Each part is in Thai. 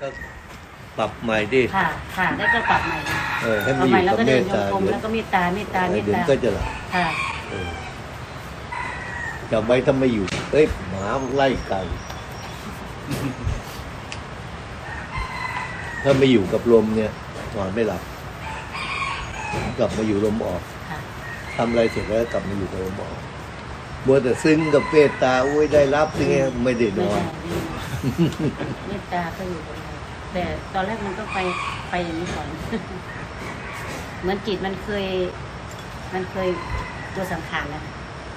ก็ปรับใหม่ดิค่ะค่ะแล้วก็ปรับใหม่เออให้ปมัรันบอใหม่ยู่แล้วกับก็เมเดินตโยตางกลมแล้วก็เมตตาเมตตาเมตเดี๋ยวตาก็จะหลับค่ะเออจำไว้ถ้าไม่อยู่ เอ้ยหมาไล่ไก่ถ้าไม่อยู่กับลมเนี่ยนอนไม่หลับ กลับมาอยู่ลมออก ค่ะทำอะไรเสร็จแล้วกลับมาอยู่กับลมออกมัวแต่ซึ้งกับเมตตาโอ้ยได้รับยังไงไม่ได้นไม่อนใช่ เมตตาก็อยู่กับเราแต่ตอนแรกมันก็ไปไปอย่างนี้ก่อนเหมือนจิตมันเคย มันเคยตัวสังขารแล้ว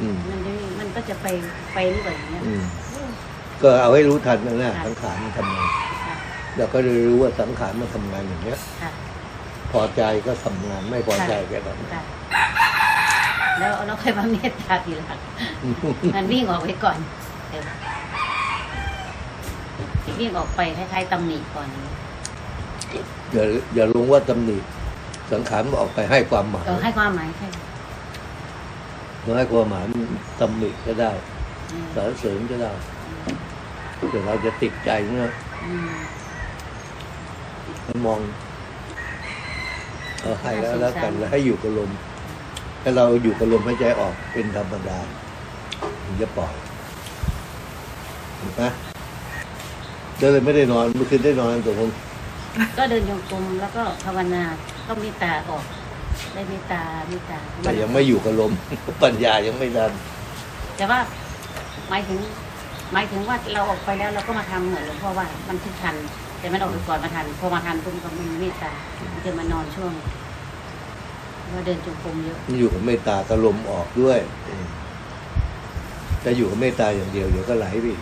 อืมมันจะมันก็จะไปไปนี่แบบอย่างเงี้ยอืมก็เอาให้รู้ทันนะนะค่ะสังขารมันทำงานค่ะเราก็จะรู้ว่าสังขารมันทำงานอย่างเนี้ย ค่ะพอใจก็ทำงานไม่พอใจก็ทำงานค่ะแล้วเราค่อยมาเมตตาทีหลังมันวิ่งออกไปก่อนเดี๋ย ววิ่งออกไปคล้ายๆตำหนิก่อน อย่าอย่าลงว่าตำหนิสังขารมันออกไปให้ความหมายเออให้ความหมายใช่มันให้ความหมายมันตำหนิก็ได้อืมสรรเสริญก็ได้แต่เราจะติดใจเนะอืมมันมองเอาให้แล้วแล้วกันแล้วให้อยู่กับลมให้เราอยู่กับลมหายใจออกเป็นธรรมดาถึงจะปล่อยเห็นไหม ก็เลยไม่ได้นอนเมื่อคืนได้นอนตัวผมก็เดินโยงกลมแล้วก็ภาวนาก็เมตตาออกได้เมตตาเมตตาแต่ยังไม่อยู่กับลมปัญญายังไม่ดันแต่ว่าหมายถึง หมายถึงว่าเราออกไปแล้วเราก็มาทำเหมือนหลวงพ่อว่ามันทุกทัน แต่มันออกไปก่อนมาทันพอมาทันปุ๊บก็มันเมตตามันจะมานอนช่วงว่าเดินจงกรมเยอะมันอยู่กับเมตตากับลมออกด้วยอืมแต่อยู่กับเมตตาอย่างเดียวเดี๋ยวก็ไหลไปอีก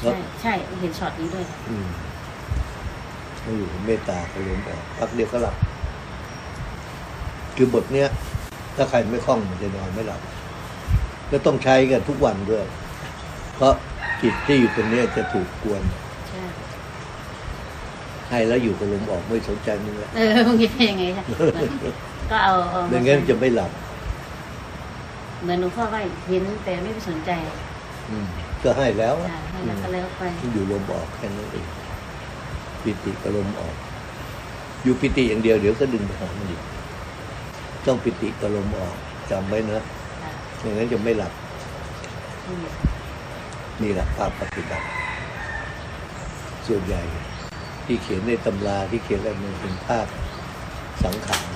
ใช่ใช่เห็นช็อตนี้ด้วยอืมมันอยู่กับเมตตากับลมออกพักเดียวก็หลับ คือบทเนี้ย ถ้าใครไม่คล่องมันจะนอนไม่หลับแล้วต้องใช้กันทุกวันด้วย เพราะจิตที่อยู่ตรงเนี้ยจะถูกกวนใช่ให้แล้วอยู่กับลมออกไม่สนใจมึงละเออมึงคิดเป็นยังไงคะก็เอาเอาาไม่งั้นจะไม่หลับ เหมือนหลวงพ่อว่าเห็นแต่ไม่ไปสนใจ อืม ก็ให้แล้วอะอ่าให้แล้วก็แล้วไปอยู่ลมออกแค่นั้นเองปิติกับลมออก อยู่ปิติอย่างเดียวเดี๋ยวก็ดึงไปหามันอีกต้องปิติกับลมออกจำไว้นะค่ะไม่งั้นจะไม่หลับอืมนี่แหละภาพปฏิบัติ ส่วนใหญ่ที่เขียนในตำราที่เขียนอะไรมันเป็นภาพสังขาร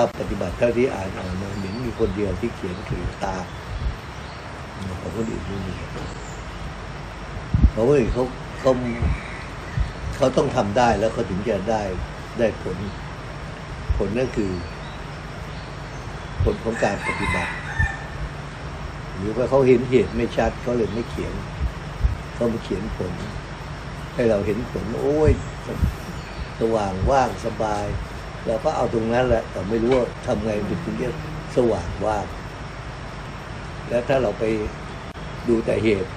ภาพปฏิบัติเท่าที่อ่านอ่านมาเห็นมีคนเดียวที่เขียนคือตาของคนอื่นไม่มีเพราะว่าอื่นเขาเขาเขาต้องทำได้แล้วเขาถึงจะได้ได้ผล ผลนั่นคือ ผลของการปฏิบัติ หรือว่าเขาเห็นเหตุไม่ชัดเขาเลยไม่เขียนเขามาเขียนผล ให้เราเห็นผล โอ้ยสว่างว่างสบาย เราก็เอาตรงนั้นแหละ แต่ไม่รู้ว่าทำไงมันถึงจะสว่างว่างแล้วถ้าเราไปดูแต่เหตุ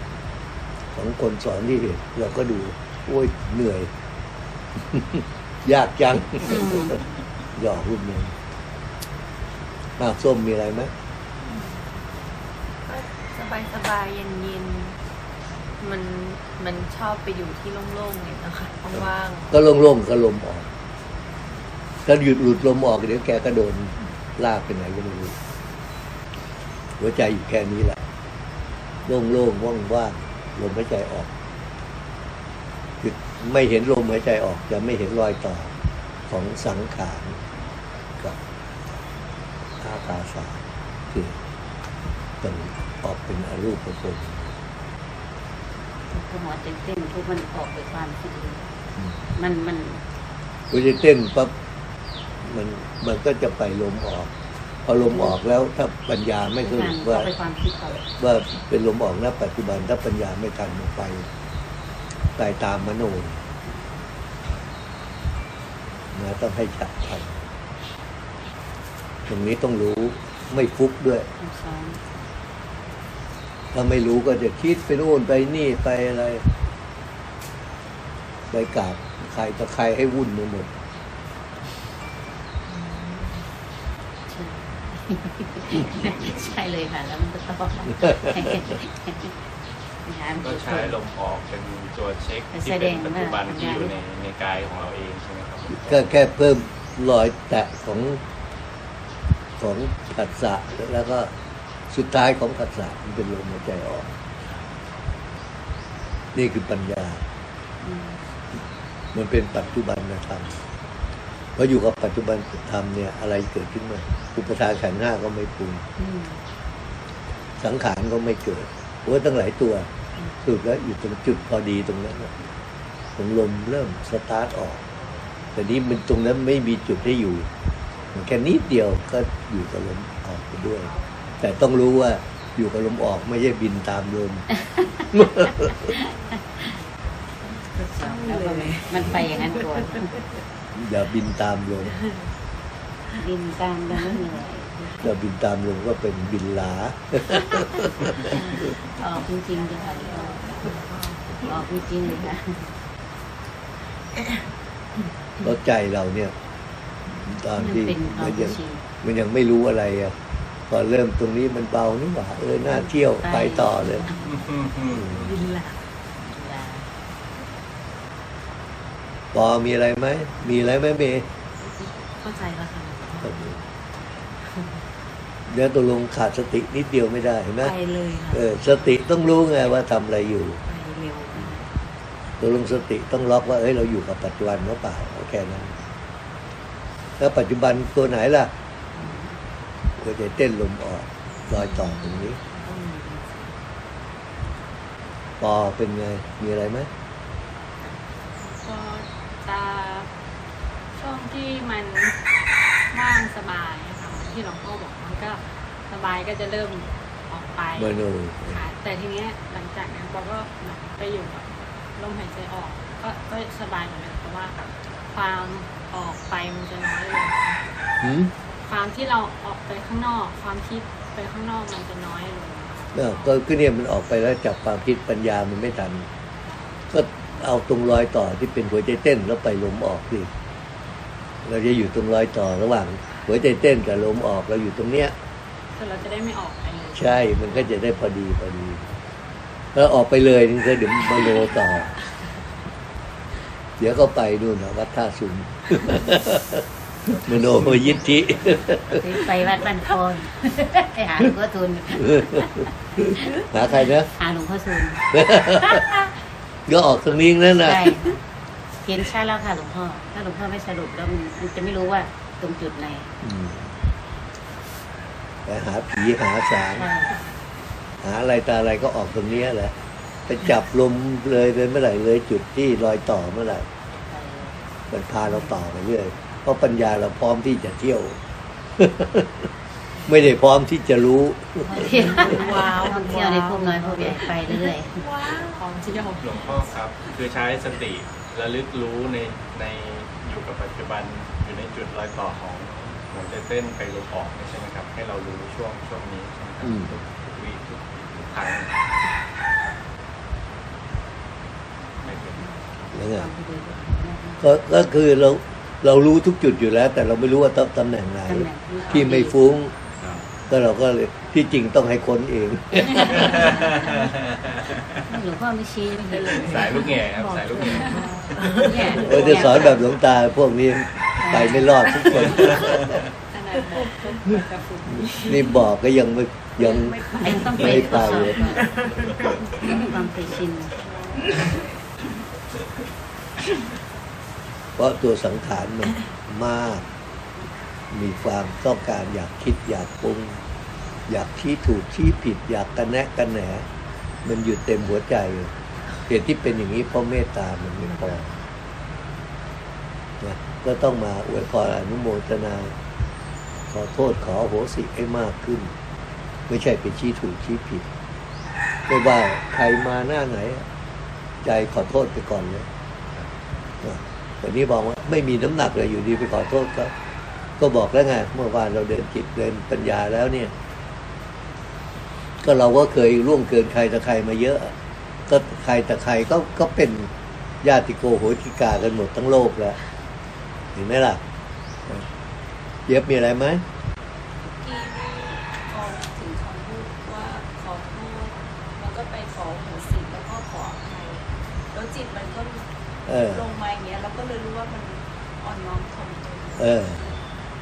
ของคนสอนที่เหตุ เราก็ดู โอ้ยเหนื่อย ยากจังหยอกรุ่นนึงอ้าวส้มมีอะไรไหมสบายสบายๆเย็นเย็นๆมันมันชอบไปอยู่ที่โล่งๆเนี่ยนะคะว่างก็โล่งๆก็ลมออก ถ้าหยุดหลุดลมออกเดี๋ยวแกก็โดนลากไปไหนก็ไม่รู้หัวใจอยู่แค่นี้แหละโล่งๆว่างๆลมหายใจออกคือไม่เห็นลมหายใจออก จะไม่เห็นรอยต่อของสังขารกับอาตาสาคือต้องออกเป็นอรูปภพก็หัวเต้นเต้นทุกมันออกไปความคิดเองอืมมันมันพอจะเต้นปั๊บ มันมันก็จะไปลมออก พอลมออกแล้วถ้าปัญญาไม่สการุรปว่าเข้าไปความคิดเขาว่าเป็นลมออกณปัจจุบันถ้าปัญญาไม่ทันมันไปตายตามมโนนะต้องให้ชัดทันตรงนี้ต้องรู้ไม่ฟุกด้วยต้องซ้อมถ้าไม่รู้ก็จะคิดไปโน่นไปนี่ไปอะไร ไปกราบใครต่อใครให้วุ่นไปหมด ใช่ใช่เลยค่ะ แล้วมันก็ต้องปัญหามันก็คือใช้ลมออกเป็นตัวเช็คเป็นที่แสดเป็นงปัจจุบันว่าที่อยู่ทำงานในในกายของเราเองใช่ไหมครับก็แค่เพิ่มรอยแตะของของผัสสะแล้วก็สุดท้ายของผัสสะมันเป็นลมหายใจออก นี่คือปัญญาอืมมันเป็นปัจจุบันธรรมเพราะอยู่กับปัจจุบันธรรมเนี่ยอะไรเกิดขึ้นมาอุปทานขันธ์ห้าก็ไม่ปรุงอืมสังขารก็ไม่เกิดโอ้ยตั้งหลายตัวสรุดแล้วอยู่ตรงจุดพอดีตรงนั้นน่ะตรงลมเริ่มสตาร์ทออก แต่นี้มันตรงนั้นไม่มีจุดให้อยู่มันแค่นิดเดียวก็อยู่กับลมออกไปด้วย แต่ต้องรู้ว่าอยู่กับลมออกไม่ใช่บินตามลมแล้วก็มันไปอย่างนั้นก่อน อย่าบินตามลมบินตามแล้วไม่เหนื่อยอย่าบินตามลมก็เป็นบินหลาออกจริงๆเลยค่ะออกจริงๆเลยค่ะเพราะใจเราเนี่ย ตอนมันที่เป็นออมันกยังชีมันยังไม่รู้อะไรอะพอเริ่มตรงนี้มันเบานี่หว่าเออน่าเที่ยวไปต่อเลยบินละ ปอมีอะไรไหม มีอะไรไหมเมย์เข้าใจแล้วค่ะเดี๋ยวตกลงขาดสตินิดเดียวไม่ได้เห็นไหมไปเลยค่ะเออสติต้องรู้ไงว่าทำอะไรอยู่ไปเร็วตกลงสติต้องล็อกว่าเอ้ยเราอยู่กับปัจจุบันหรือเปล่าเอาแค่นั้นแล้วปัจจุบันตัวไหนล่ะก็จะเต้นลมออกรอยต่อตรงนี้ต้องมีปอเป็นไง มีอะไรไหม ก็จะ ช่วงที่มันว่างสบายอะค่ะเหมือนที่หลวงพ่อบอกมันก็สบายก็จะเริ่มออกไปมโนค่ะแต่ทีเนี้ยหลังจากนั้นเราก็เหมือนไปอยู่กับลมหายใจออก ก็ก็สบายเหมือนกันเพราะว่าความออกไปมันจะน้อยลงหืมความที่เราออกไปข้างนอก ความคิดไปข้างนอกมันจะน้อยลงเออก็คือเนี่ยมันออกไปแล้วจับความคิดปัญญามันไม่ทัน ก็เอาตรงรอยต่อที่เป็นหัวใจเต้นแล้วไปลมออกสิ เราจะอยู่ตรงรอยต่อระหว่างหัวใจเต้นกับลมออกเราอยู่ตรงเนี้ยคือเราจะได้ไม่ออกไปเลยใช่มันก็จะได้พอดีพอดีแล้วออกไปเลยนี่ก็เดี๋ยวมาโลต่อ เดี๋ยวก็ไปนู่นนะวัดท่าสุนมโนยิทธิไปวัดบ้านโคนไปหาหลวงพ่อทุนหาใครนะหาหลวงพ่อทุนก็ออกทางนี้นั่นน่ะใช่ เห็นชัดแล้วค่ะหลวงพ่อ ถ้าหลวงพ่อไม่สรุปแล้วมันมันจะไม่รู้ว่าตรงจุดไหนอืมไปหาผีหาสางใช่หาอะไรตาอะไรก็ออกตรงเนี้ยแหละไปจับลมเลยเลยเมื่อไหร่เลยจุดที่รอยต่อเมื่อไหร่ไปมันพาเราต่อไปเรื่อยเพราะปัญญาเราพร้อมที่จะเที่ยว ไม่ได้พร้อมที่จะรู้ ว้าวท่องเที่ยวในพวกน้อยพวกใหญ่ไปเรื่อยว้าวของเที่ยวหลวงพ่อครับ คือใช้สติระลึกรู้ในในอยู่กับปัจจุบันอยู่ในจุดรอยต่อของหัวใจเต้นไปลมออกนี่ใช่ไหมครับ ให้เรารู้ช่วงช่วงนี้ใช่ไหมครับอืม ทุกทุกวิทุกทุกครั้งไม่เป็นแล้วไงๆก็ก็คือเราเรารู้ทุกจุดอยู่แล้ว แต่เราไม่รู้ว่าตำตำแหน่งไหนตำแหน่งที่ไม่ฟุ้งครับ ก็เราก็เลยที่จริงต้องให้คนเอง หลวงพ่อไม่ชี้ไม่เห็นเลยสายลูกแง่ครับสายลูกแง่เนี่ยเราจะสอนแบบหลวงตาพวกนี้ไปไม่รอดทุกคน ขนาดบอกก็เหมือนกับฝึกนี่บอกก็ยังไม่ยังยังต้องไปไม่ทไปดสอบเลยก่อนให้มีความเคยชินเพราะตัวสังขารมันมาก มีความต้องการอยากคิดอยากปรุง อยากชี้ถูกชี้ผิด อยากกันแนะกันแหนมันอยู่เต็มหัวใจเหตุที่เป็นอย่างนี้เพราะเมตตามันไม่พอนะก็ต้องมาอวยพรอนุโมทนา ขอโทษขออโหสิให้มากขึ้น ไม่ใช่ไปชี้ถูกชี้ผิดไม่ว่าใครมาหน้าไหน ใจขอโทษไปก่อนเลยนะแต่นี้บอกว่าไม่มีน้ำหนักเลยอยู่ดีไปขอโทษก็ ก็บอกแล้วไงเมื่อวานเราเดินจิตเดินปัญญาแล้วเนี่ย ก็เราก็เคยล่วงเกินใครแต่ใครมาเยอะ ก็ใครแต่ใครก็ก็เป็นญาติโกโหติกากันหมดทั้งโลกแล้วเห็นไหมล่ะเย็บมีอะไรไหมที่พอถึงคำพูดว่าขอโทษแล้วก็ไปขอโหสิแล้วจิตมันก็เออลงมาอย่างเงี้ยเราก็เลยรู้ว่ามันอ่อนน้อมถ่อมตนเออ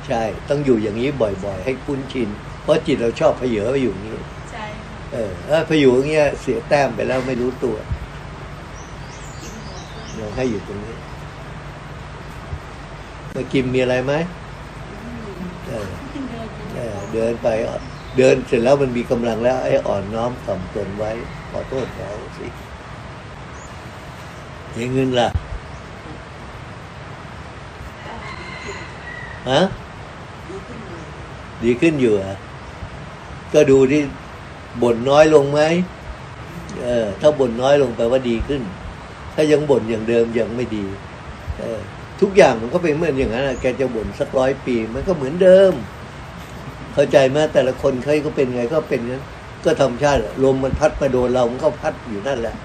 ใช่ ต้องอยู่อย่างนี้บ่อยๆ ให้คุ้นชิน เพราะจิตเราชอบเพเยอไปอยู่อย่างนี้ใช่ค่ะเออถ้าไปอยู่อย่างเงี้ยเสียแต้มไปแล้วไม่รู้ตัวกินหัวเพื่อนเราให้อยู่ตรงนี้เมื่อกินมีอะไรไหมเออเออเดินไปเดินเสร็จแล้วมันมีกำลังแล้วไอ้อ่อนน้อมถ่อมตนไว้ขอโทษขอสิเห็นเงินล่ะฮะ ดีขึ้นอยู่อะก็ดูที่บ่นน้อยลงไหมเออ ถ้าบ่นน้อยลงแปลว่าดีขึ้น ถ้ายังบ่นอย่างเดิมยังไม่ดี เออ ทุกอย่างมันก็เป็นเหมือนอย่างนั้นแกจะบ่นสักร้อยปี มันก็เหมือนเดิม เข้าใจไหมแต่ละคนใครก็เป็นไงก็เป็นงั้น ก็ธรรมชาติอลมมันพัดมาโดนเรา มันก็พัดอยู่นั่นแหละ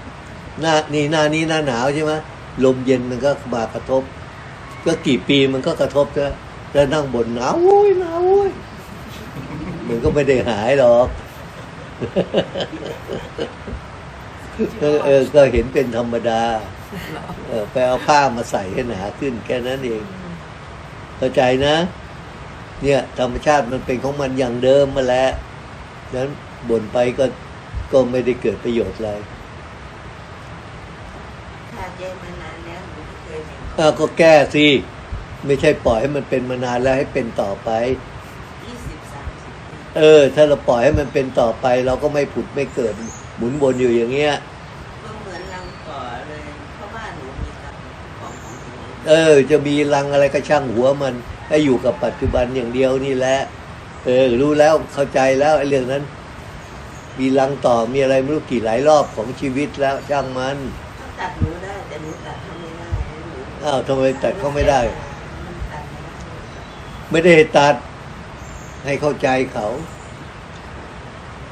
หน้านี่หน้านี้หน้าหนาวใช่ไหมลมเย็นมันก็มากระทบ ก็กี่ปีมันก็กระทบแล้วแล้วนั่งบ่นหนาวโอ้ยหนาวโอ้ย มันก็ไม่ได้หายหรอกเออเออก็เห็นเป็นธรรมดา เออไปเอาผ้ามาใส่ให้หนาขึ้นแค่นั้นเอง เข้าใจนะ เนี่ย ธรรมชาติมันเป็นของมันอย่างเดิมมาแล้วฉะนั้นบ่นไปก็ก็ไม่ได้เกิดประโยชน์อะไรถ้าเจอมานานแล้วหนูไม่เคยเห็นอ้าวก็แก้สิ ไม่ใช่ปล่อยให้มันเป็นมานานแล้วให้เป็นต่อไป ยี่สิบสามสิบปี เออ ถ้าเราปล่อยให้มันเป็นต่อไป เราก็ไม่ผุดไม่เกิดหมุนวนอยู่อย่างเงี้ย ก็เหมือนรังก่อเลยเพราะว่าหนูมีตังค์ของของหนูเออ จะมีรังอะไรก็ช่างหัวมันให้อยู่กับปัจจุบันอย่างเดียวนี่แหละ เออ รู้แล้วเข้าใจแล้วไอ้เรื่องนั้น มีรังต่อมีอะไรไม่รู้กี่หลายรอบของชีวิตแล้วช่างมันเขาตัดหนูได้แต่หนูตัดเขาไม่ได้หนูอ้าวทำไมตัดเขาไม่ได้ มันตัดไม่ได้ ไม่ได้ให้ตัด ให้เข้าใจเขา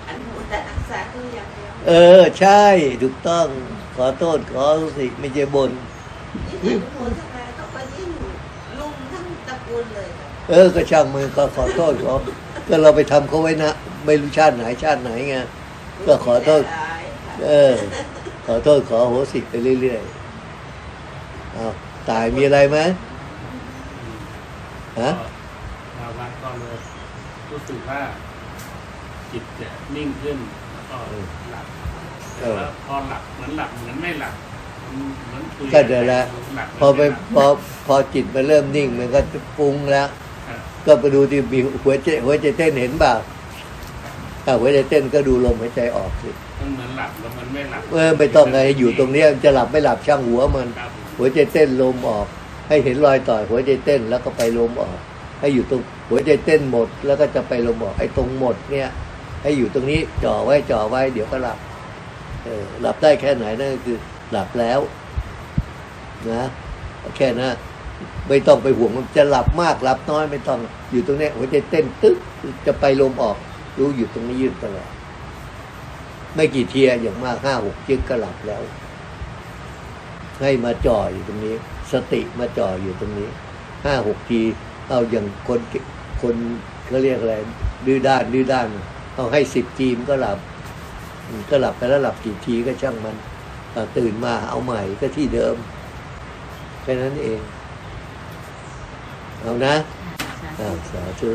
อันหนูตัดรักษาคืออย่างเดียวเออ ใช่ถูกต้อง ขอโทษขอสิไม่ใช่บน ยิ่งหนูทำไมเขาก็ยิ่งลุมทั้งตระกูลเลยค่ะเออก็ช่างมันก็ขอโทษขอก็เราไปทำเขาไว้นะ ไม่รู้ชาติไหนชาติไหนไงก็ขอโทษหลายค่ะเออ ขอโทษขอโหสิไปเรื่อยๆเอาตายมีอะไรไหมฮะมาวัดก็เลย รู้สึกว่าจิตจะนิ่งขึ้นแล้วก็หลับแต่ว่าพอหลับเหมือนหลับเหมือนไม่หลับมันเหมือนคุยก็เดี๋ยวละหลับพอไปม่หลับพอพอจิตมันเริ่มนิ่งมันก็จะปรุงแล้วอะก็ไปดูที่มีหัวใจหัวใจเต้นเห็นเปล่าถ้าหัวใจเต้นก็ดูลมหายใจออกสิมันเหมือนหลับแล้วมันไม่หลับเออไม่ต้องไงอยู่ตรงเนี้ยจะหลับไม่หลับช่างหัวมันครับหัวใจเต้นลมออก ให้เห็นรอยต่อยหัวใจเต้นแล้วก็ไปลมออก ให้อยู่ตรง หัวใจเต้นหมดแล้วก็จะไปลมออกไอ้ตรงหมดเนี่ย ให้อยู่ตรงนี้จ่อไว้จ่อไว้ เดี๋ยวก็หลับเออหลับได้แค่ไหนนั่นก็คือหลับแล้ว นะแค่นั้นไม่ต้องไปห่วงมันจะหลับมากหลับน้อยไม่ต้องอยู่ตรงนี้หัวใจเต้นตึ๊กจะไปลมออก รู้อยู่ตรงนี้ยืนตลอดไม่กี่เทียอย่างมากห้าหกจึกก็หลับแล้ว ให้มาจ่ออยู่ตรงนี้ สติมาจ่ออยู่ตรงนี้ห้าหกที เอาอย่างคน คนเขาเรียกอะไรดื้อด้านดื้อด้านเอาให้สิบทีมนก็หลับอืมก็หลับไปแล้วหลับกี่ทีก็ช่างมันอ่าตื่นมาเอาใหม่ก็ที่เดิมแค่นั้นเอง เอานะใช่อ่าสาธุ